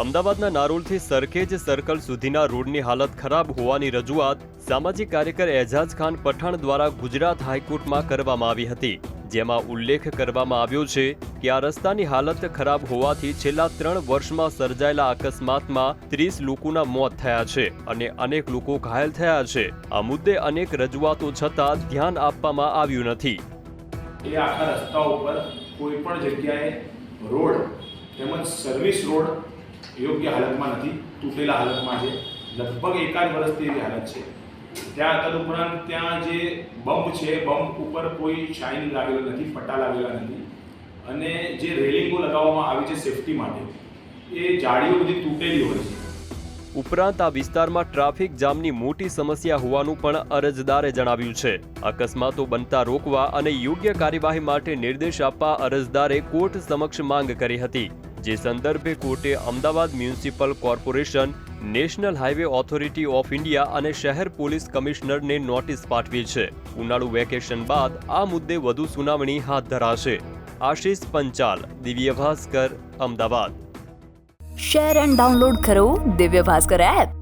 અમદાવાદના નારોલથી સરખેજ સર્કલ સુધીના રોડની હાલત ખરાબ હોવાની રજૂઆત સામાજિક કાર્યકર એજાજ ખાન પઠાણ દ્વારા ગુજરાત હાઈકોર્ટમાં કરવામાં આવી હતી, જેમાં ઉલ્લેખ કરવામાં આવ્યો છે કે આ રસ્તાની હાલત ખરાબ હોવાથી છેલ્લા ત્રણ વર્ષમાં સર્જાયેલા અકસ્માતમાં ત્રીસ લોકોના મોત થયા છે અને અનેક લોકો ઘાયલ થયા છે. આ મુદ્દે અનેક રજૂઆતો છતાં ધ્યાન આપવામાં આવ્યું નથી. આખા રસ્તા ઉપર કોઈ પણ જગ્યાએ રોડ તેમજ સર્વિસ રોડ યોગ્ય હાલતમાં નથી, તૂટેલા હાલતમાં છે. લગભગ એકાદ વર્ષથી એવી હાલત છે. ત્યાં તદુપરાંત ત્યાં જે બમ્પ છે, બમ્પ ઉપર કોઈ શાઇન લાગેલો નથી ફટા લાગેલા નથી. અને જે રેલિંગો લગાવવામાં આવી છે સેફટી માટે, એ જાળીઓ બધી તૂટેલી હોય છે. ઉપરાંત આ વિસ્તારમાં ટ્રાફિક જામની મોટી સમસ્યા હોવાનું પણ અરજદારે જણાવ્યું છે. અકસ્માતો બનતા રોકવા અને યોગ્ય કાર્યવાહી માટે નિર્દેશ આપવા અરજદારે કોર્ટ સમક્ષ માંગ કરી હતી. જે સંદર્ભે કોર્ટે Ahmedabad municipal corporation, national highway authority of India અને શહેર પોલીસ કમિશનરને નોટિસ પાઠવી છે. ઉનાળુ વેકેશન બાદ આ મુદ્દે વધુ સુનાવણી હાથ ધરાશે. Ashish Panchal, Divya Bhaskar, Ahmedabad. Share and download કરો દિવ્ય ભાસ્કર એપ.